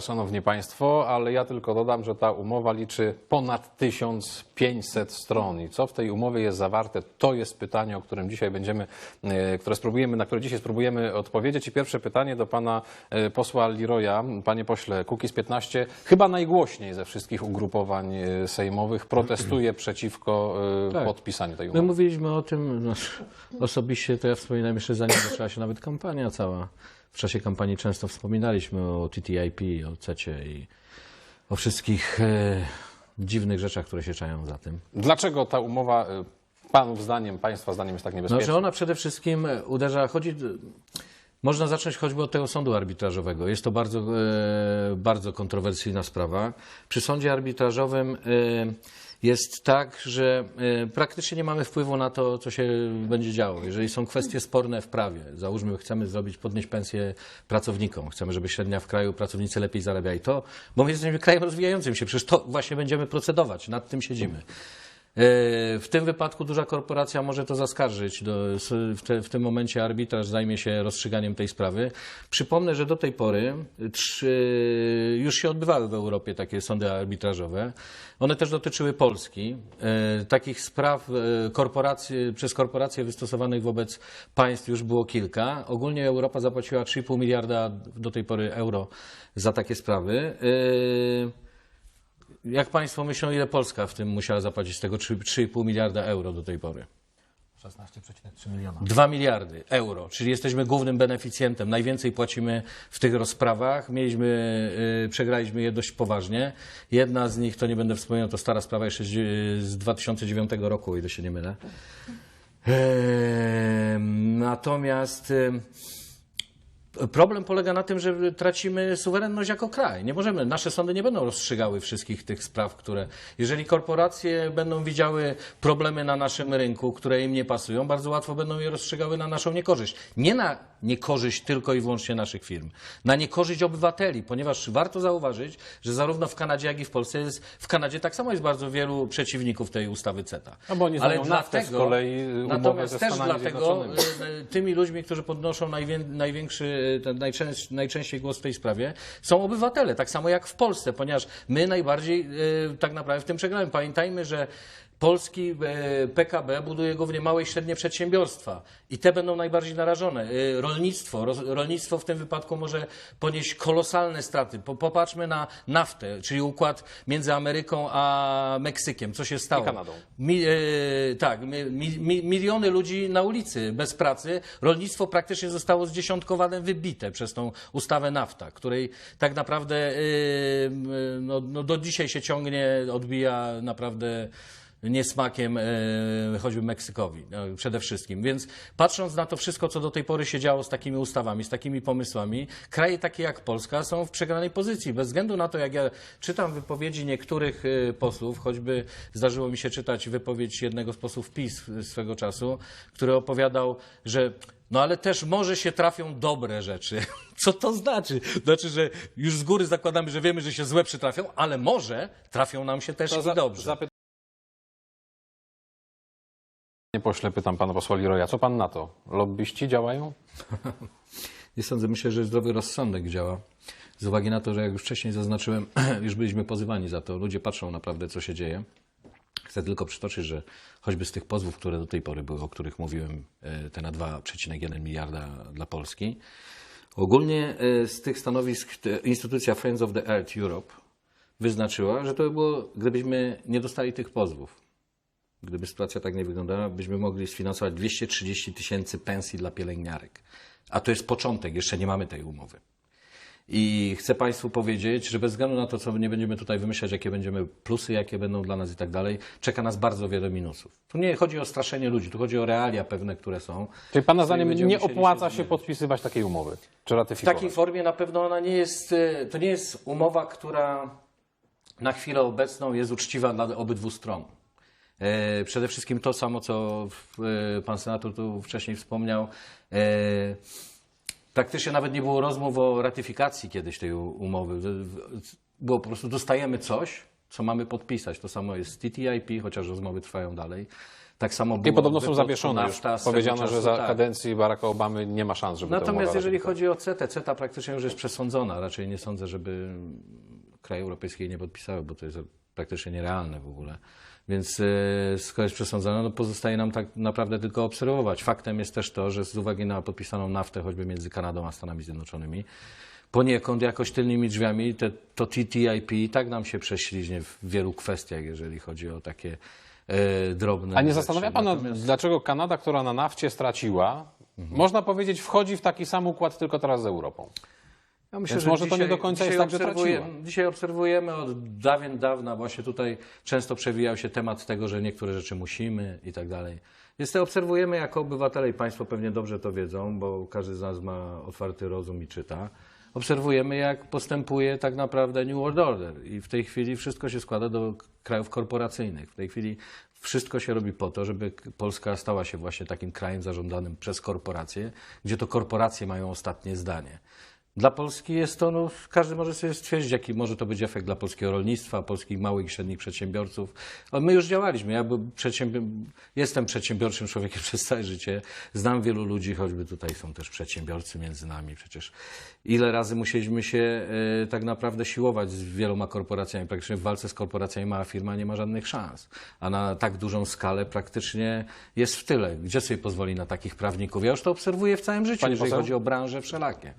Szanowni Państwo, ale ja tylko dodam, że ta umowa liczy ponad 1500 stron. I co w tej umowie jest zawarte, to jest pytanie, o którym dzisiaj będziemy, e, które spróbujemy, na które dzisiaj spróbujemy odpowiedzieć. I pierwsze pytanie do pana e, posła Liroya. Panie pośle, Kukiz 15 chyba najgłośniej ze wszystkich ugrupowań e, sejmowych protestuje przeciwko Tak. podpisaniu tej My umowy. mówiliśmy o tym, no, osobiście to ja wspominam jeszcze zanim zaczęła się nawet kampania cała. W czasie kampanii często wspominaliśmy o TTIP, o CECie i o wszystkich e, dziwnych rzeczach, które się czają za tym. Dlaczego ta umowa, e, panów zdaniem, państwa zdaniem jest tak No, niebezpieczna? że ona przede wszystkim uderza, chodzi, można zacząć choćby od tego sądu arbitrażowego. Jest to bardzo, e, bardzo kontrowersyjna sprawa. Przy sądzie arbitrażowym e, jest tak, że e, praktycznie nie mamy wpływu na to, co się będzie działo. Jeżeli są kwestie sporne w prawie, załóżmy, chcemy zrobić, podnieść pensję pracownikom, chcemy, żeby średnia w kraju pracownicy lepiej zarabiali to, bo my jesteśmy krajem rozwijającym się, przecież to właśnie będziemy procedować, nad tym siedzimy. E, W tym wypadku duża korporacja może to zaskarżyć. W, tym momencie arbitraż zajmie się rozstrzyganiem tej sprawy. Przypomnę, że do tej pory już się odbywały w Europie takie sądy arbitrażowe. One też dotyczyły Polski. E, Takich spraw e, korporacji, przez korporacje wystosowanych wobec państw już było kilka. Ogólnie Europa zapłaciła 3,5 miliarda do tej pory euro za takie sprawy. Jak Państwo myślą, ile Polska w tym musiała zapłacić z tego 3 3,5 miliarda euro do tej pory? 16,3 miliona. 2 miliardy euro, czyli jesteśmy głównym beneficjentem. Najwięcej płacimy w tych rozprawach. Mieliśmy, yy, przegraliśmy je dość poważnie. Jedna z nich, to nie będę wspominał, to stara sprawa jeszcze z, z 2009 roku, o ile się nie mylę. Ehm, Natomiast em, problem polega na tym, że tracimy suwerenność jako kraj. Nie możemy, nasze sądy nie będą rozstrzygały wszystkich tych spraw, które. Jeżeli korporacje będą widziały problemy na naszym rynku, które im nie pasują, bardzo łatwo będą je rozstrzygały na naszą niekorzyść. Nie na niekorzyść tylko i wyłącznie naszych firm, na niekorzyść obywateli, ponieważ warto zauważyć, że zarówno w Kanadzie, jak i w Polsce jest, w Kanadzie tak samo jest bardzo wielu przeciwników tej ustawy CETA. No bo oni znają naftę z kolei, y, natomiast też dlatego y, y, tymi ludźmi, którzy podnoszą najwię, największy, najczęściej głos w tej sprawie, są obywatele, tak samo jak w Polsce, ponieważ my najbardziej tak naprawdę w tym przegramy. Pamiętajmy, że Polski y, PKB buduje głównie małe i średnie przedsiębiorstwa i te będą najbardziej narażone. Y, Rolnictwo, rolnictwo w tym wypadku może ponieść kolosalne straty. Po, popatrzmy na naftę, czyli układ między Ameryką a Meksykiem. Co się stało? Kanadą. Mi, e, tak, mi, mi, mi- miliony ludzi na ulicy bez pracy. Rolnictwo praktycznie zostało zdziesiątkowane, wybite przez tą ustawę nafta, której tak naprawdę e, no, no, do dzisiaj się ciągnie, odbija naprawdę niesmakiem e, choćby Meksykowi no, przede wszystkim. Więc patrząc na to wszystko, co do tej pory się działo z takimi ustawami, z takimi pomysłami, kraje takie jak Polska są w przegranej pozycji. Bez względu na to, jak ja czytam wypowiedzi niektórych e, posłów, choćby zdarzyło mi się czytać wypowiedź jednego z posłów PiS swego czasu, który opowiadał, że no ale też może się trafią dobre rzeczy. Co to znaczy? Znaczy, że już z góry zakładamy, że wiemy, że się złe przytrafią, ale może trafią nam się też To i dobrze. Panie pośle, pytam pana posła Liroya, co pan na to? Lobbyści działają? Nie sądzę, myślę, że zdrowy rozsądek działa. Z uwagi na to, że jak już wcześniej zaznaczyłem, już byliśmy pozywani za to. Ludzie patrzą naprawdę, co się dzieje. Chcę tylko przytoczyć, że choćby z tych pozwów, które do tej pory były, o których mówiłem, e, te na 2,1 miliarda dla Polski, ogólnie e, z tych stanowisk te- instytucja Friends of the Earth Europe wyznaczyła, że to by było, gdybyśmy nie dostali tych pozwów, Gdyby sytuacja tak nie wyglądała, byśmy mogli sfinansować 230 tysięcy pensji dla pielęgniarek. A to jest początek, jeszcze nie mamy tej umowy. I chcę Państwu powiedzieć, że bez względu na to, co nie będziemy tutaj wymyślać, jakie będziemy plusy, jakie będą dla nas i tak dalej, czeka nas bardzo wiele minusów. Tu nie chodzi o straszenie ludzi, tu chodzi o realia pewne, które są. Czyli pana zdaniem nie opłaca się zmierzyć. podpisywać takiej umowy? Czy W ratyfikować? takiej formie na pewno ona nie jest, e, to nie jest umowa, która na chwilę obecną jest uczciwa dla obydwu stron. E, Przede wszystkim to samo, co e, pan senator tu wcześniej wspomniał. E, Praktycznie nawet nie było rozmów o ratyfikacji kiedyś tej umowy. Było po prostu dostajemy coś, co mamy podpisać. To samo jest z TTIP, chociaż rozmowy trwają dalej. Tak samo I było podobno w są zawieszone nafta, Powiedziano, że czasu, za tak. kadencji Baracka Obamy nie ma szans, żeby Natomiast jeżeli chodzi o CETA, CETA praktycznie już jest przesądzona. Raczej nie sądzę, żeby kraje europejskie nie podpisały, bo to jest praktycznie nierealne w ogóle. Więc e, skoro jest przesądzona, no pozostaje nam tak naprawdę tylko obserwować. Faktem jest też to, że z uwagi na podpisaną naftę choćby między Kanadą a Stanami Zjednoczonymi, poniekąd jakoś tylnymi drzwiami te, to TTIP i tak nam się prześliźnie w wielu kwestiach, jeżeli chodzi o takie e, drobne A nie rzeczy. zastanawia Pan, Natomiast- dlaczego Kanada, która na nafcie straciła, Mhm. można powiedzieć, wchodzi w taki sam układ tylko teraz z Europą? Ja myślę, Więc że może to nie dzisiaj- do końca dzisiaj jest tak, że traciła. Dzisiaj obserwujemy od dawien dawna, właśnie tutaj często przewijał się temat tego, że niektóre rzeczy musimy i tak dalej. Więc to obserwujemy jako obywatele i Państwo pewnie dobrze to wiedzą, bo każdy z nas ma otwarty rozum i czyta. Obserwujemy, jak postępuje tak naprawdę New World Order i w tej chwili wszystko się składa do krajów korporacyjnych. W tej chwili wszystko się robi po to, żeby Polska stała się właśnie takim krajem zarządzanym przez korporacje, gdzie to korporacje mają ostatnie zdanie. Dla Polski jest to, no, każdy może sobie stwierdzić, jaki może to być efekt dla polskiego rolnictwa, polskich małych i średnich przedsiębiorców. Ale my już działaliśmy. Ja przedsiębior... jestem przedsiębiorczym człowiekiem przez całe życie. Znam wielu ludzi, choćby tutaj są też przedsiębiorcy między nami. Przecież ile razy musieliśmy się e, tak naprawdę siłować z wieloma korporacjami. Praktycznie w walce z korporacjami mała firma nie ma żadnych szans. A na tak dużą skalę praktycznie jest w tyle. Gdzie sobie pozwoli na takich prawników? Ja już to obserwuję w całym życiu, Pani jeżeli poseł? chodzi o branże wszelakie.